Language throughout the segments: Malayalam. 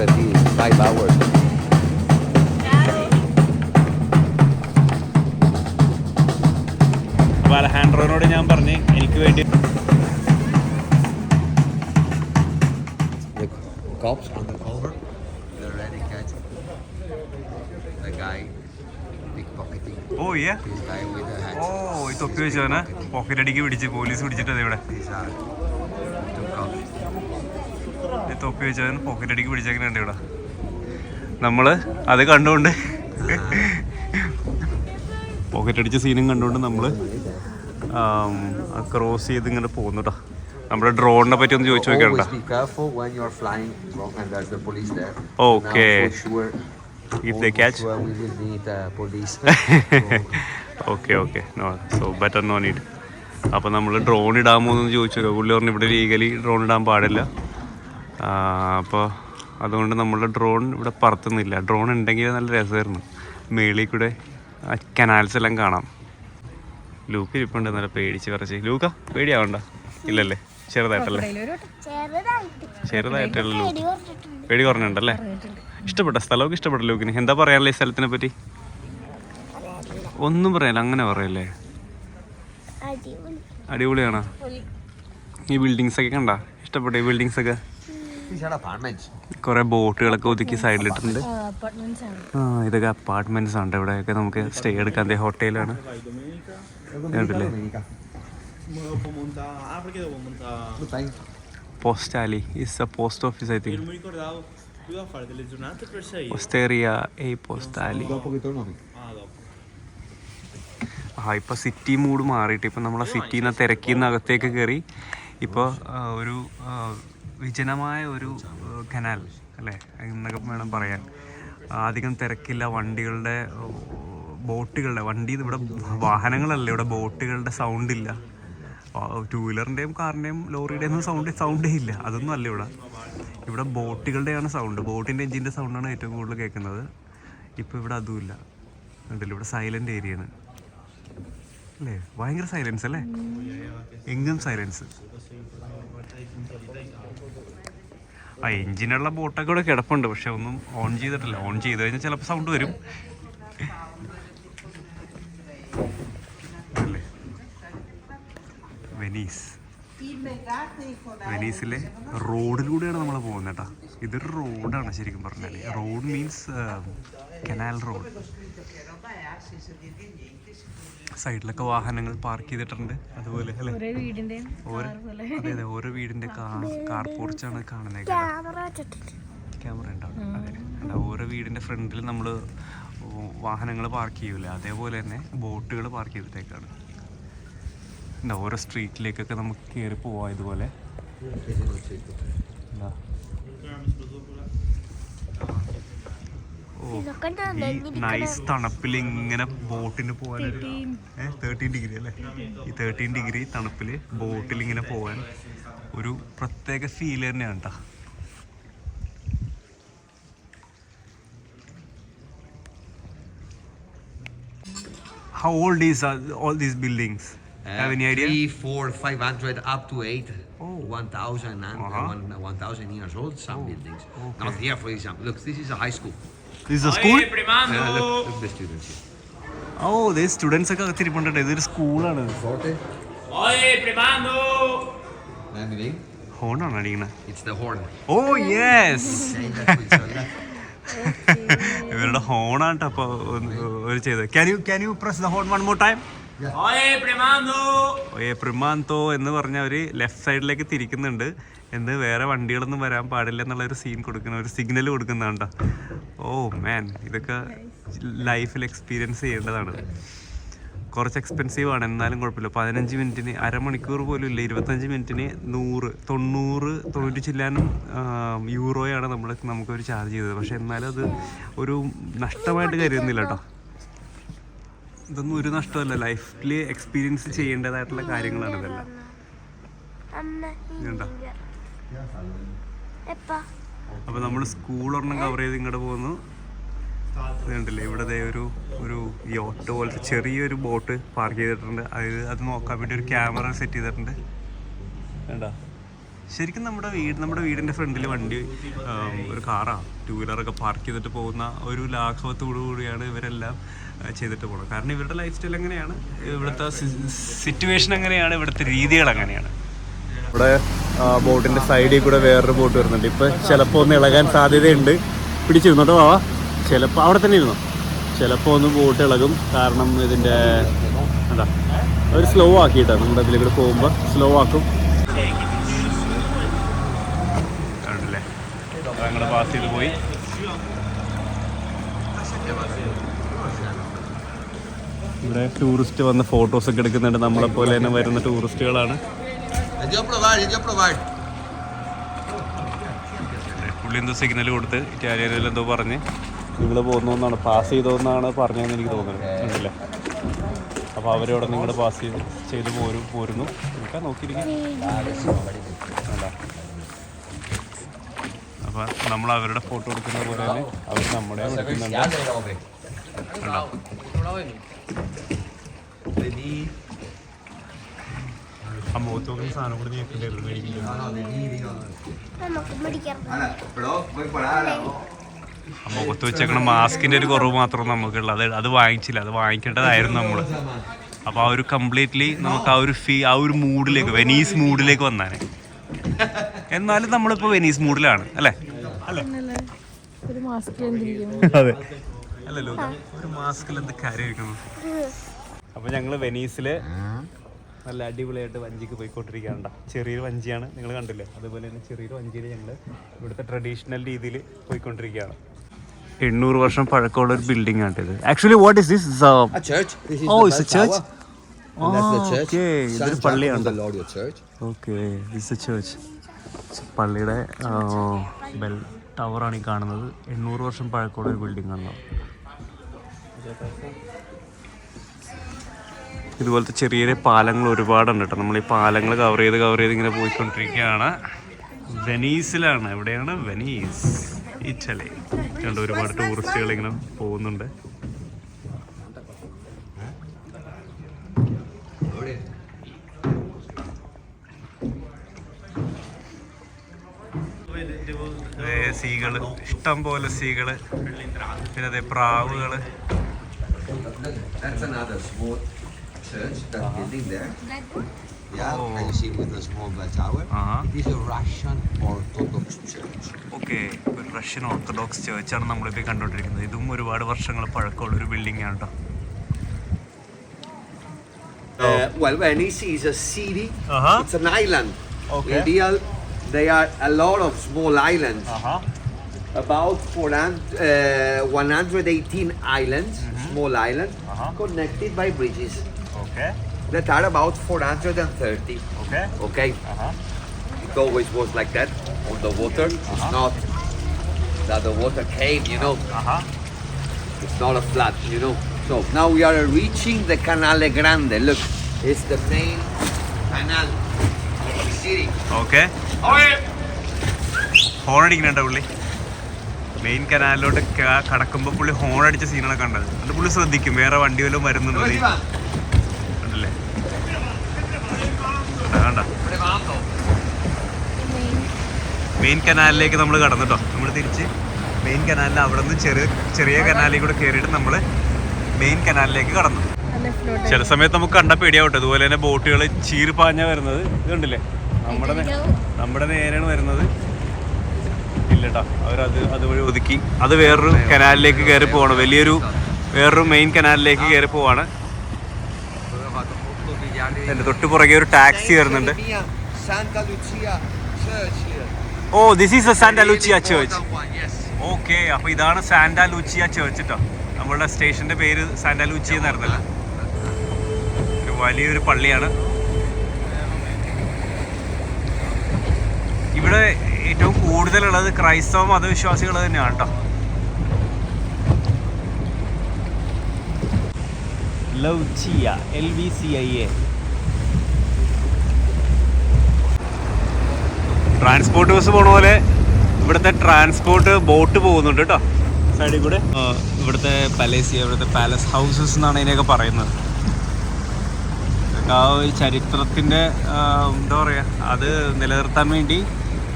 35 hours. അലഹാൻഡ്രോനോട് ഞാൻ പറഞ്ഞ് എനിക്ക് വേണ്ടി The cops undercover, they already catch the guy pickpocketing. Oh yeah. This guy with the hat. Oh, ഈ തൊപ്പി വെച്ചവനെ പോക്കറ്റ് അടിക്ക് പിടിച്ച് പോലീസ് പിടിച്ചിട്ടത് ഇവിടെ These are തൊപ്പി വെച്ചവൻ പോക്കറ്റ് അടിക്ക് പിടിച്ചേക്കുന്നുണ്ട് ഇവിടെ. നമ്മൾ അത് കണ്ടുകൊണ്ട് പോക്കറ്റ് അടിച്ച സീനും കണ്ടുകൊണ്ട് നമ്മൾ ക്രോസ് ചെയ്ത് ഇങ്ങനെ പോകുന്നു കേട്ടോ നമ്മുടെ ഡ്രോണിനെ പറ്റി ഒന്ന് ചോദിച്ചു നോക്കിയാണ്ട for sure, If they catch? uh, we will need uh, police. Okay okay No, so better no need അപ്പോൾ നമ്മൾ ഡ്രോൺ ഇടാമോ എന്ന് ചോദിച്ചു. പുള്ളി പറഞ്ഞു ഇവിടെ ലീഗലി ഡ്രോൺ ഇടാൻ പാടില്ല. അപ്പോൾ അതുകൊണ്ട് നമ്മൾ ഡ്രോൺ ഇവിടെ പറത്തുന്നില്ല. ഡ്രോൺ ഉണ്ടെങ്കിൽ നല്ല രസമായിരുന്നു. മേളിൽ കൂടെ ആ കനാൽസ് എല്ലാം കാണാം. ലൂക്ക് ഇരിപ്പുണ്ട് നല്ല പേടിച്ച് കുറച്ച് ലൂക്ക പേടിയാവണ്ട. ഇല്ലല്ലേ? ചെറുതായിട്ടല്ലേ? ചെറുതായിട്ടുള്ള ലൂക്ക്? പേടി കുറഞ്ഞുണ്ടല്ലേ? ഇഷ്ടപ്പെട്ട സ്ഥലമൊക്കെ ഇഷ്ടപ്പെട്ട ലൂക്കിന്. എന്താ പറയാനുള്ള ഈ സ്ഥലത്തിനെ പറ്റി? ഒന്നും പറയാനില്ല അങ്ങനെ പറയല്ലേ? അടിപൊളിയാണോ? ഈ ബിൽഡിങ്സ് ഒക്കെ കണ്ട? ഇഷ്ടപ്പെട്ടു ഈ ബിൽഡിങ്സ് ഒക്കെ. കുറെ ബോട്ടുകളൊക്കെ ഒതുക്കി സൈഡിലിട്ടുണ്ട്. അപ്പാർട്ട്മെന്റ്സ് ആണ്. ആ ഇതൊക്കെ അപ്പാർട്ട്മെന്റ്സ് ഉണ്ട് ഇവിടെയൊക്കെ നമുക്ക് സ്റ്റേ എടുക്കാൻ ദേ ഹോട്ടലാണ്. പോസ്റ്റാലി. Is a post office I think a പോസ്റ്റാലി. dopo. ആ ഇപ്പോൾ സിറ്റി മൂഡ് മാറിയിട്ട്. ഇപ്പം നമ്മളെ സിറ്റിയിൽ നിന്ന് തിരക്കിൽ നിന്ന് അകത്തേക്ക് കയറി ഇപ്പോൾ ഒരു വിജനമായ ഒരു കനാൽ അല്ലേ? എന്നൊക്കെ വേണം പറയാൻ. അധികം തിരക്കില്ല. വണ്ടികളുടെ ബോട്ടുകളുടെ വണ്ടി ഇവിടെ വാഹനങ്ങളല്ല. ഇവിടെ ബോട്ടുകളുടെ സൗണ്ട് ഇല്ല. ടൂ വീലറിന്റെയും കാറിന്റെയും ലോറിയുടെയും സൗണ്ട് സൗണ്ടേ ഇല്ല. അതൊന്നും അല്ല ഇവിടെ. ഇവിടെ ബോട്ടുകളുടെയാണ് സൗണ്ട് ബോട്ടിന്റെ എഞ്ചിന്റെ സൗണ്ടാണ് ഏറ്റവും കൂടുതൽ കേൾക്കുന്നത്. ഇപ്പോൾ ഇവിടെ അതുമില്ല ഉണ്ടല്ലോ ഇവിടെ സൈലന്റ് ഏരിയയാണ് അല്ലേ? ഭയങ്കര സൈലൻസ് അല്ലേ? എങ്ങും സൈലൻസ് ആ എഞ്ചിനുള്ള ബോട്ടൊക്കെ ഇവിടെ കിടപ്പുണ്ട് പക്ഷെ ഒന്നും ഓൺ ചെയ്തിട്ടില്ല. ഓൺ ചെയ്ത് കഴിഞ്ഞാൽ ചിലപ്പോൾ സൗണ്ട് വരും. വെനീസ്. വെനീസിലെ റോഡിലൂടെയാണ് നമ്മൾ പോകുന്നത് കേട്ടോ. ഇതൊരു റോഡാണ് ശരിക്കും പറഞ്ഞാൽ റോഡ് മീൻസ് കനാൽ റോഡ് സൈഡിലൊക്കെ വാഹനങ്ങൾ പാർക്ക് ചെയ്തിട്ടുണ്ട്. അതുപോലെ അല്ലേ? ഓരോ അതെ അതെ. ഓരോ വീടിന്റെ കാർ കാർ പോർച്ചാണ് കാണുന്നത് ക്യാമറ ഉണ്ടാവും. അതെ. അല്ല, ഓരോ വീടിന്റെ ഫ്രണ്ടിൽ നമ്മൾ വാഹനങ്ങൾ പാർക്ക് ചെയ്യൂല? അതേപോലെ തന്നെ ബോട്ടുകൾ പാർക്ക് ചെയ്തിട്ടേക്കാണ്. എന്താ ഓരോ സ്ട്രീറ്റിലേക്കൊക്കെ നമുക്ക് കയറി പോവാം ഇതുപോലെ. നൈസ് തണുപ്പിൽ ഇങ്ങനെ ബോട്ടിന് പോകാൻ തേർട്ടീൻ ഡിഗ്രി അല്ലേ? ഈ തേർട്ടീൻ ഡിഗ്രി തണുപ്പിൽ ബോട്ടിൽ ഇങ്ങനെ പോകാൻ ഒരു പ്രത്യേക ഫീൽ തന്നെയാണ് കേട്ടോ how old is uh, all buildings buildings? Have any idea? Three, four, five hundred, up to eight. Oh. One thousand and Uh-huh. one, one thousand years old. Some buildings. okay. Not here, for example. Look, this is a high school. This is a school? Uh, look, look the students here. ഓ ദേ സ്റ്റുഡൻസ് ഒക്കെ അകത്തിരിപ്പുണ്ട് ഇതൊരു സ്കൂളാണ്? ഹോണാണ് അടിക്കണത് It's the horn. Oh yes. ഇവരുടെ ഹോണാണ് ട്ടോ അപ്പൊ ഒന്ന് ഒരു ചെയ്തത് can you can you press the horn one more time! ഓയെ പ്രിമാന്തോ. എന്ന് പറഞ്ഞ ഒരു ലെഫ്റ്റ് സൈഡിലേക്ക് തിരിക്കുന്നുണ്ട്. എന്ത് വേറെ വണ്ടികളൊന്നും വരാൻ പാടില്ല എന്നുള്ള ഒരു സീൻ കൊടുക്കുന്ന ഒരു സിഗ്നൽ കൊടുക്കുന്നതാണ്ട ഓ മാൻ ഇതൊക്കെ ലൈഫിൽ എക്സ്പീരിയൻസ് ചെയ്യേണ്ടതാണ്. കുറച്ച് എക്സ്പെൻസീവ് ആണ് എന്നാലും കുഴപ്പമില്ല. പതിനഞ്ച് മിനിറ്റിന് അരമണിക്കൂർ പോലും ഇല്ല. ഇരുപത്തഞ്ച് മിനിറ്റിന് നൂറ് തൊണ്ണൂറ് തൊണ്ണൂറ്റി ചില്ലാനും യൂറോയാണ് നമ്മൾ നമുക്കൊരു ചാർജ് ചെയ്തത്. പക്ഷേ എന്നാലും അത് ഒരു നഷ്ടമായിട്ട് കരുതുന്നില്ല കേട്ടോ ഇതൊന്നും ഒരു നഷ്ടമല്ല. ലൈഫിൽ എക്സ്പീരിയൻസ് ചെയ്യേണ്ടതായിട്ടുള്ള കാര്യങ്ങളാണ് ഇതെല്ലാം. അപ്പൊ നമ്മൾ സ്കൂൾ ഒരെണ്ണം കവർ ചെയ്ത് ഇങ്ങോട്ട് പോകുന്നു ഇത് ഇവിടെ ഒരു ഒരു യോട്ട് പോലത്തെ ചെറിയൊരു ബോട്ട് പാർക്ക് ചെയ്തിട്ടുണ്ട്. അതായത് അത് നോക്കാൻ വേണ്ടി ഒരു ക്യാമറ സെറ്റ് ചെയ്തിട്ടുണ്ട്. വേണ്ട ശരിക്കും നമ്മുടെ വീട് നമ്മുടെ വീടിന്റെ ഫ്രണ്ടിൽ വണ്ടി ഒരു കാറാണ് ടൂ വീലറൊക്കെ പാർക്ക് ചെയ്തിട്ട് പോകുന്ന ഒരു ലാഘവത്തോടു കൂടിയാണ് ഇവരെല്ലാം ചെയ്തിട്ട് പോകണം കാരണം ഇവരുടെ ലൈഫ് സ്റ്റൈൽ എങ്ങനെയാണ് ഇവിടുത്തെ സിറ്റുവേഷൻ എങ്ങനെയാണ് ഇവിടുത്തെ രീതികൾ എങ്ങനെയാണ് ഇവിടെ ബോട്ടിന്റെ സൈഡിൽ കൂടെ വേറൊരു ബോട്ട് വരുന്നുണ്ട്. ഇപ്പൊ ചിലപ്പോ ഒന്ന് ഇളകാൻ സാധ്യതയുണ്ട്. പിടിച്ചിരുന്നോട്ടോ വാ ചിലപ്പോ അവിടെ തന്നെ ഇരുന്നു? ചിലപ്പോ ഒന്ന് ബോട്ട് ഇളകും. കാരണം ഇതിന്റെ എന്താ ഒരു സ്ലോ ആക്കിയിട്ടാണ്. നമ്മുടെ ഇതിൽ കൂടെ പോകുമ്പോ സ്ലോ ആക്കും. പാസ് ചെയ്ത് പോയി. ഇവിടെ ടൂറിസ്റ്റ് വന്ന് ഫോട്ടോസ് ഒക്കെ എടുക്കുന്നുണ്ട്. നമ്മളെ പോലെ തന്നെ വരുന്ന ടൂറിസ്റ്റുകളാണ്. പുള്ളി എന്തോ സിഗ്നൽ കൊടുത്ത് ഇറ്റാലിയനിൽ എന്തോ പറഞ്ഞ്. നിങ്ങൾ പോകുന്നതെന്നാണ് പാസ് ചെയ്തോന്നാണ് പറഞ്ഞതെന്ന് എനിക്ക് തോന്നുന്നത് ഉണ്ടല്ലേ അപ്പോൾ അവരവിടെ നിങ്ങളുടെ പാസ് ചെയ്ത് ചെയ്ത് പോരും പോരുന്നു. നോക്കാൻ നോക്കിയിരിക്കും. അപ്പോൾ നമ്മൾ അവരുടെ ഫോട്ടോ എടുക്കുന്ന പോലെ തന്നെ അവർ നമ്മുടെ എടുക്കുന്നുണ്ട്? ആ മുഖത്ത് നോക്കുന്ന സാധനം കൂടി ആ മുഖത്ത് വെച്ചേക്കണ മാസ്കിന്റെ ഒരു കുറവ് മാത്രം നമുക്കുള്ള. അത് അത് വാങ്ങിച്ചില്ല അത് വാങ്ങിക്കേണ്ടതായിരുന്നു നമ്മൾ അപ്പോൾ ആ ഒരു കംപ്ലീറ്റ്ലി നമുക്ക് ആ ഒരു ഫീ ആ ഒരു മൂഡിലേക്ക് വെനീസ് മൂഡിലേക്ക് വന്നാണ് എന്നാലും നമ്മളിപ്പോൾ വെനീസ് മൂഡിലാണ് അല്ലേ? അല്ലേ? ഒരു മാസ്ക് എന്തിരിക്കും അതെ അല്ലല്ലോ ഒരു മാസ്കിൽ എന്ത് കാര്യമായിരിക്കുന്നു അപ്പോൾ ഞങ്ങൾ വെനീസിൽ നല്ല അടിപൊളിയായിട്ട് വഞ്ചിക്ക് പോയിക്കൊണ്ടിരിക്കുകയാണ് ചെറിയൊരു വഞ്ചിയാണ് നിങ്ങൾ കണ്ടില്ലേ? അതുപോലെ തന്നെ ചെറിയൊരു വഞ്ചിയിൽ ഞങ്ങൾ ഇവിടുത്തെ ട്രഡീഷണൽ രീതിയിൽ പോയിക്കൊണ്ടിരിക്കുകയാണ്. എണ്ണൂറ് വർഷം പഴക്കമുള്ള ഒരു ബിൽഡിംഗ് ആണ് ഇത്. Actually what is this oh is okay. San ഇതൊരു പള്ളിയാണ്. ദിസ് പള്ളിയുടെ ബെൽ ടവറാണ് ഈ കാണുന്നത്. എണ്ണൂറ് വർഷം പഴക്കമുള്ള ഒരു ബിൽഡിംഗ് ആണ് ഇതുപോലത്തെ ചെറിയ ചെറിയ പാലങ്ങൾ ഒരുപാടുണ്ട് കേട്ടോ നമ്മൾ ഈ പാലങ്ങൾ കവർ ചെയ്ത് കവർ ചെയ്ത് ഇങ്ങനെ പോയിക്കൊണ്ടിരിക്കുകയാണ്. വെനീസിലാണ്. എവിടെയാണ്? Venice Italy. കണ്ട് ഒരുപാട് ടൂറിസ്റ്റുകൾ ഇങ്ങനെ പോകുന്നുണ്ട്. സീകൾ. ഇഷ്ടം പോലെ സീകൾ. പിന്നെ അതെ പ്രാവുകൾ. Church, that building there. Yeah, Oh. can you see with the small bell tower? ആ It is a Russian Orthodox church. Okay ഒരു റഷ്യൻ ഓർത്തഡോക്സ് ചേർച്ചാണ് നമ്മളിപ്പോൾ കണ്ടുകൊണ്ടിരിക്കുന്നത് ഇതും ഒരുപാട് വർഷങ്ങൾ പഴക്കമുള്ള ഒരു ബിൽഡിംഗ് ആണ് കേട്ടോ Uh, well, Venice is a city. Uh-huh. It's an island. Okay. In real, there are a lot of small islands. About 400, uh, 118 islands, small islands, connected by bridges. Okay That are about 430. Okay. Okay. It always was like that on the water. It's not that the water came, you know. It's not a flood, you know. So now we are reaching the Canale Grande. Look, it's the main canal of the city. Okay. Horn അടിക്കുന്നുണ്ടോ പുള്ളി മെയിൻ കനാലിലോട്ട് കടക്കുമ്പോൾ പുള്ളി ഹോൺ അടിച്ച സീനാണ് കണ്ടത് അത് പുള്ളി ശ്രദ്ധിക്കും വേറെ വണ്ടി വല്ലതും വരുന്നുണ്ടോ Dove എന്ന്. si va? കണ്ടില്ലേ മെയിൻ കനാലിലേക്ക് നമ്മൾ കടന്നിട്ടോ നമ്മൾ തിരിച്ച് മെയിൻ കനാലിൽ അവിടെ നിന്ന് ചെറിയ ചെറിയ കനാലിൽ കൂടെ കയറിയിട്ട് നമ്മൾ മെയിൻ കനാലിലേക്ക് കടന്നു. ചില സമയത്ത് നമുക്ക് കണ്ട പേടിയാവട്ടെ ഇതുപോലെ തന്നെ ബോട്ടുകൾ ചീറിപ്പാഞ്ഞ വരുന്നത്. ഇതുണ്ടല്ലേ? നമ്മുടെ നമ്മുടെ നേരെയാണ് വരുന്നത്. ഇല്ലട്ടാ. അവരത് അതുവഴി ഒതുക്കി. അത് വേറൊരു കനാലിലേക്ക് കയറി പോവാണ്. വലിയൊരു വേറൊരു മെയിൻ കനാലിലേക്ക് കയറി പോവാണ്. എന്റെ തൊട്ട് പുറകെ ഒരു ടാക്സി വരുന്നുണ്ട്. ഓ this is Santa Lucia church. Okay അപ്പൊ ഇതാണ് സാന്റ ലൂച്ചിയ ചേർച്ച് കേട്ടോ നമ്മളുടെ സ്റ്റേഷന്റെ പേര് സാന്റ ലൂച്ചിയ എന്നായിരുന്നല്ലോ വലിയൊരു പള്ളിയാണ്. ഇവിടെ ഏറ്റവും കൂടുതലുള്ളത് ക്രൈസ്തവ മതവിശ്വാസികൾ തന്നെയാണ് കേട്ടോ Lucia L V C I A transport bus പോണ പോലെ ഇവിടുത്തെ ട്രാൻസ്പോർട്ട് ബോട്ട് പോകുന്നുണ്ട് കേട്ടോ സൈഡിൽ കൂടെ? ഇവിടുത്തെ പാലേസിയ ഇവിടുത്തെ പാലസ് ഹൗസസ് എന്നാണ് ഇതിനെയൊക്കെ പറയുന്നത്. ആ ഒരു ചരിത്രത്തിന്റെ എന്താ പറയുക അത് നിലനിർത്താൻ വേണ്ടി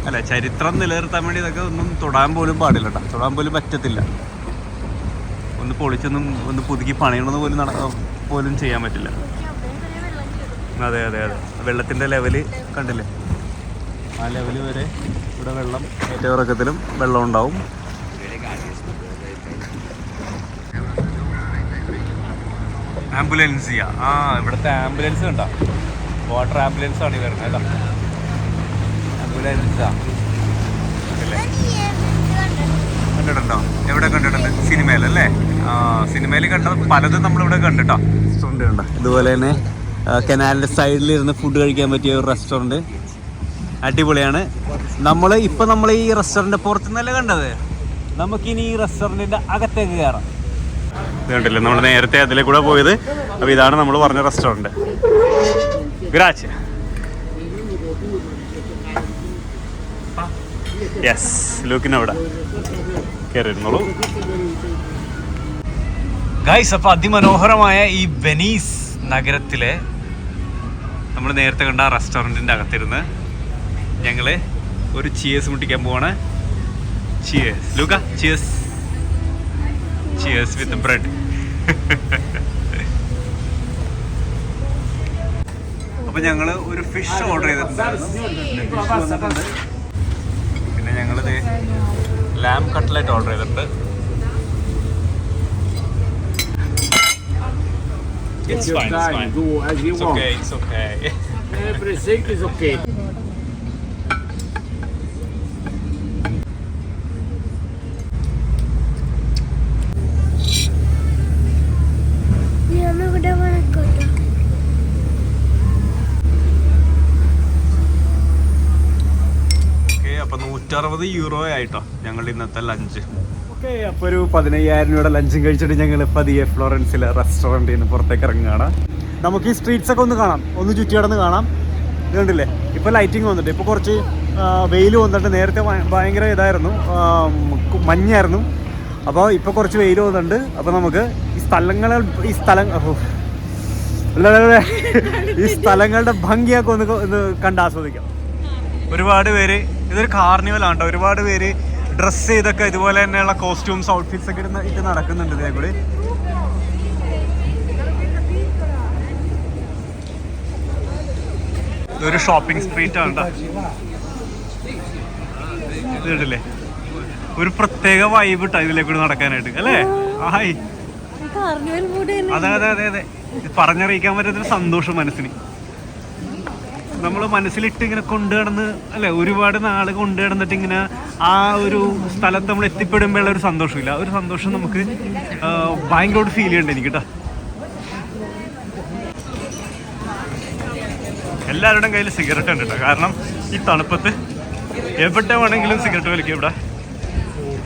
അല്ല ചരിത്രം നിലനിർത്താൻ വേണ്ടി ഇതൊക്കെ ഒന്നും തൊടാൻ പോലും പാടില്ല കേട്ടോ തൊടാൻ പോലും പറ്റത്തില്ല. ഒന്ന് പൊളിച്ചൊന്നും ഒന്ന് പുതുക്കി പണിയണമെന്ന് പോലും നട പോലും ചെയ്യാൻ പറ്റില്ല. അതെ അതെ അതെ. വെള്ളത്തിന്റെ ലെവൽ കണ്ടില്ലേ? ആ ലെവൽ വരെ ഇവിടെ വെള്ളം ഏറ്റവും ഇറക്കത്തിലും വെള്ളം ഉണ്ടാവും ആംബുലൻസിയ. ആ ഇവിടുത്തെ ആംബുലൻസ് കണ്ടോ? വാട്ടർ ആംബുലൻസ് ആണ് ഈ വരുന്നത് കേട്ടോ. ആംബുലൻസാ. അല്ലേ കണ്ടിട്ടുണ്ടോ? എവിടെ കണ്ടിട്ടുണ്ട്? സിനിമയിലല്ലേ ആ സിനിമയിൽ കണ്ട പലതും നമ്മളിവിടെ കണ്ടിട്ടോ. റെസ്റ്റോറന്റ് കണ്ടോ ഇതുപോലെ തന്നെ കനാലിന്റെ സൈഡിൽ ഇരുന്ന് ഫുഡ് കഴിക്കാൻ പറ്റിയ ഒരു റെസ്റ്റോറന്റ് അടിപൊളിയാണ്. നമ്മൾ ഇപ്പം നമ്മൾ ഈ റെസ്റ്റോറന്റ് പുറത്തുനിന്നല്ലേ കണ്ടത്? നമുക്കിനി ഈ റെസ്റ്റോറന്റിന്റെ അകത്തേക്ക് കയറാം. കണ്ടില്ലേ നമ്മൾ നേരത്തെ അതിലെ കൂടെ പോയത്. അപ്പോൾ ഇതാണ് നമ്മൾ പറഞ്ഞ റെസ്റ്റോറന്റ് ഗ്രാച്ച് യെസ് ലൂക്കിനവിടെ കയറിയിരുന്നുള്ളൂ ഗൈസ് അപ്പോൾ അതിമനോഹരമായ ഈ വെനീസ് നഗരത്തിലെ നമ്മൾ നേരത്തെ കണ്ട റെസ്റ്റോറന്റിന്റെ അകത്തിരുന്ന് ഞങ്ങൾ ഒരു ചിയേഴ്സ് മുട്ടിക്കാൻ പോവാണ് cheers Luca cheers cheers with bread അപ്പോൾ ഞങ്ങൾ ഒരു ഫിഷ് ഓർഡർ ചെയ്തിട്ടുണ്ട് പിന്നെ ഞങ്ങളിത് ലാം കട്ട്ലറ്റ് ഓർഡർ ചെയ്തിട്ടുണ്ട് It's fine, it's fine. Do as you It's want. okay, it's okay. Everything is okay. Euro ആയിട്ടോ ഞങ്ങളുടെ ഇന്നത്തെ ലഞ്ച് ഓക്കെ അപ്പോൾ ഒരു പതിനയ്യായിരം രൂപയുടെ ലഞ്ചും കഴിച്ചിട്ട് ഞങ്ങൾ പതിയെ ഫ്ലോറൻസിലെ റെസ്റ്റോറന്റിൽ നിന്ന് പുറത്തേക്ക് ഇറങ്ങുകയാണ്. നമുക്ക് ഈ സ്ട്രീറ്റ്സ് ഒക്കെ ഒന്ന് കാണാം. ഒന്ന് ചുറ്റി കിടന്ന് കാണാം. ഇതുണ്ടല്ലേ ഇപ്പോൾ ലൈറ്റിംഗ് വന്നിട്ട് ഇപ്പോൾ കുറച്ച് വെയിൽ വന്നിട്ട് നേരത്തെ ഭയ- ഭയങ്കര ഇതായിരുന്നു. മഞ്ഞായിരുന്നു. അപ്പോൾ ഇപ്പോൾ കുറച്ച് വെയിൽ വന്നിട്ടുണ്ട്. അപ്പോൾ നമുക്ക് ഈ സ്ഥലങ്ങൾ ഈ സ്ഥലം. ഈ സ്ഥലങ്ങളുടെ ഭംഗിയൊക്കെ ഒന്ന് കണ്ട് ആസ്വദിക്കാം. ഒരുപാട് പേര് ഇതൊരു കാർണിവലാണ് കേട്ടോ ഒരുപാട് പേര് ഡ്രസ്സ് ചെയ്തൊക്കെ ഇതുപോലെ തന്നെയുള്ള കോസ്റ്റ്യൂംസ് ഔട്ട്ഫിറ്റ്സ് ഒക്കെ ഇടുന്ന ഇട്ട് നടക്കുന്നുണ്ട് ഇതേ കൂടി. ഇതൊരു ഷോപ്പിംഗ് സ്ട്രീറ്റ് ആണ്. ഇത് കണ്ടില്ലേ? ഒരു പ്രത്യേക വൈബ് ഇട്ടാ കൂടി നടക്കാനായിട്ട് അല്ലേ? ആയി. അതെ അതെ അതെ അതെ. പറഞ്ഞറിയിക്കാൻ പറ്റുന്ന സന്തോഷം മനസ്സിന്. നമ്മൾ മനസ്സിലിട്ട് ഇങ്ങനെ കൊണ്ടു നടന്ന് അല്ലെ ഒരുപാട് നാൾ കൊണ്ടു നടന്നിട്ട് ഇങ്ങനെ ആ ഒരു സ്ഥലത്ത് നമ്മൾ എത്തിപ്പെടുമ്പോഴുള്ള ഒരു സന്തോഷമില്ല. ഒരു സന്തോഷം നമുക്ക് ഭയങ്കര ഭയങ്കരമായിട്ട് ഫീൽ ചെയ്യണ്ട എനിക്ക് കേട്ടോ എല്ലാവരുടെയും കയ്യിൽ സിഗരറ്റ് ഉണ്ട് കേട്ടോ കാരണം ഈ തണുപ്പത്ത് എവിടെ വേണമെങ്കിലും സിഗരറ്റ് വലിക്കും ഇവിടെ.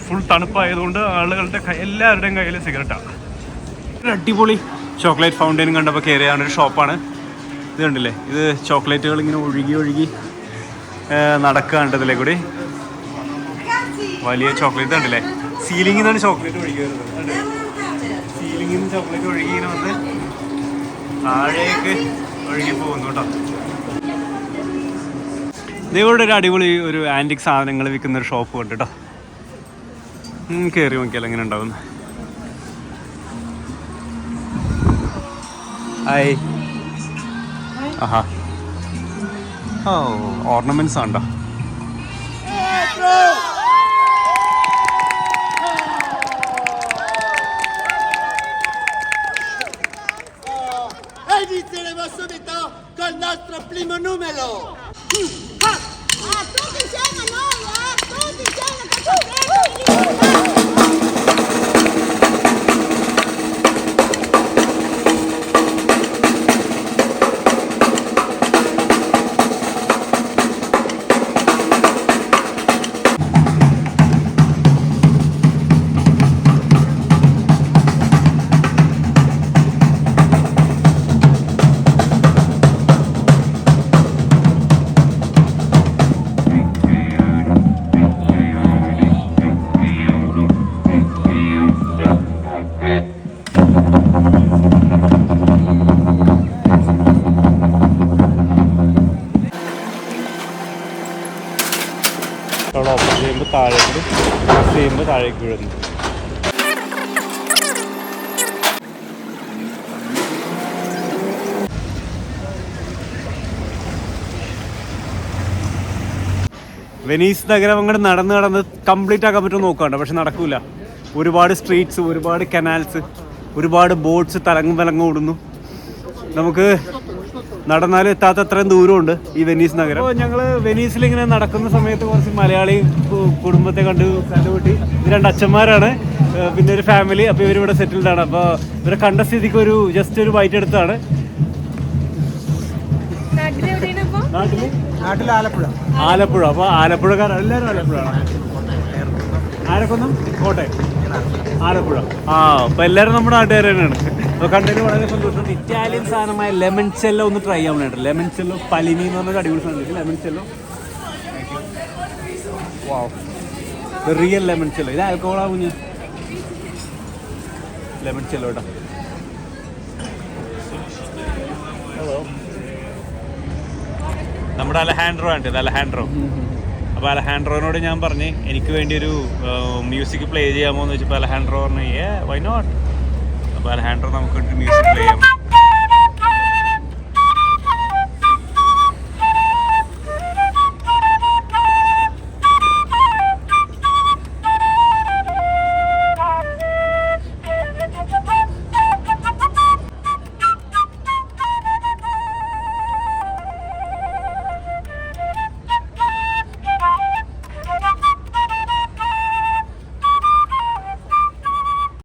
ഫുൾ തണുപ്പായതുകൊണ്ട് ആളുകളുടെ എല്ലാവരുടെയും കയ്യിൽ സിഗരറ്റാണ് അടിപൊളി ചോക്ലേറ്റ് ഫൗണ്ടൈനും കണ്ടപ്പോൾ കയറിയാണ് ഒരു ഷോപ്പാണ് ഇത് കണ്ടില്ലേ? ഇത് ചോക്ലേറ്റുകൾ ഇങ്ങനെ ഒഴുകി ഒഴുകി നടക്കുകയാണ് കൂടി. വലിയ ചോക്ലേറ്റ് കണ്ടില്ലേ? സീലിംഗിൽ നിന്നാണ് ചോക്ലേറ്റ് ഒഴുകി വരുന്നത്. സീലിംഗിൽ നിന്ന് ചോക്ലേറ്റ് ഒഴുകി ഇങ്ങനെ വന്ന് താഴേക്ക് ഒഴുകി പോകുന്നു കേട്ടോ. ഇതേപോലെ ഒരു അടിപൊളി ഒരു ആന്റിക് സാധനങ്ങൾ വിൽക്കുന്ന ഒരു ഷോപ്പ് ഉണ്ട് കേട്ടോ. കയറി നോക്കിയാൽ എങ്ങനെ ഉണ്ടാവുന്നു ഹായ് ആഹാ ഓ ഓർണമെന്റ്സ് ആണ്ടോ Inizieremo subito col nostro primo numero! Ah, tutti siamo noi, eh! Tutti വീഴുന്നു വെനീസ് നഗരം അങ്ങോട്ട് നടന്ന് നടന്ന് കംപ്ലീറ്റ് ആക്കാൻ പറ്റുമോ നോക്കണ്ട പക്ഷെ നടക്കൂല. ഒരുപാട് സ്ട്രീറ്റ്സ് ഒരുപാട് കനാൽസ് ഒരുപാട് ബോട്ട്സ് തലങ്ങും വിലങ്ങും ഓടുന്നു. നമുക്ക് നടന്നാലും എത്താത്ത അത്രയും ദൂരമുണ്ട് ഈ വെനീസ് നഗരം. അപ്പോൾ ഞങ്ങൾ വെനീസിൽ ഇങ്ങനെ നടക്കുന്ന സമയത്ത് കുറച്ച് മലയാളി കുടുംബത്തെ കണ്ടു കണ്ടുപിട്ടി ഇത് രണ്ട് അച്ഛന്മാരാണ്. പിന്നെ ഒരു ഫാമിലി അപ്പോൾ ഇവരിവിടെ സെറ്റിൽഡ് ആണ്. അപ്പോൾ ഇവരെ കണ്ട സ്ഥിതിക്ക് ഒരു ജസ്റ്റ് ഒരു ബൈറ്റ് എടുത്താണ്. ആലപ്പുഴ അപ്പൊ നാട്ടിൽ എല്ലാരും ആലപ്പുഴ. ആലപ്പുഴ. അപ്പോൾ ആലപ്പുഴക്കാർ എല്ലാവരും ആലപ്പുഴ ആരക്കൊന്നും കോട്ടയം. ആലപ്പുഴ. ആ അപ്പോൾ എല്ലാവരും നമ്മുടെ നാട്ടുകാർ തന്നെയാണ്. കണ്ടതിൽ വളരെ സന്തോഷം. ഇറ്റാലിയൻ സാധനമായ ലെമൺ ചെല്ലോ ഒന്ന് ട്രൈ ചെയ്യാൻ വേണ്ടി ലെമൺ ചെല്ലോ പലിനി എന്ന് പറഞ്ഞൊരു അടിപൊളി സാധനം ലെമൺ ചെല്ലോ. Real limoncello. ഇത് ആൽക്കോളാ കുഞ്ഞ് ലെമൺ ചെല്ലോ കേട്ടോ നമ്മുടെ അലഹാൻഡ്രോ ആണ് ഇത് അലഹാൻഡ്രോ അപ്പോൾ അലഹാൻഡ്രോനോട് ഞാൻ പറഞ്ഞ് എനിക്ക് വേണ്ടി ഒരു മ്യൂസിക് പ്ലേ ചെയ്യാമോ എന്ന് വെച്ചപ്പോൾ അലഹാൻഡ്രോ പറഞ്ഞു ഏ വൈ നോട്ട് അലഹാൻഡ്രോ നമുക്ക് മ്യൂസിക് പ്ലേ ചെയ്യാം.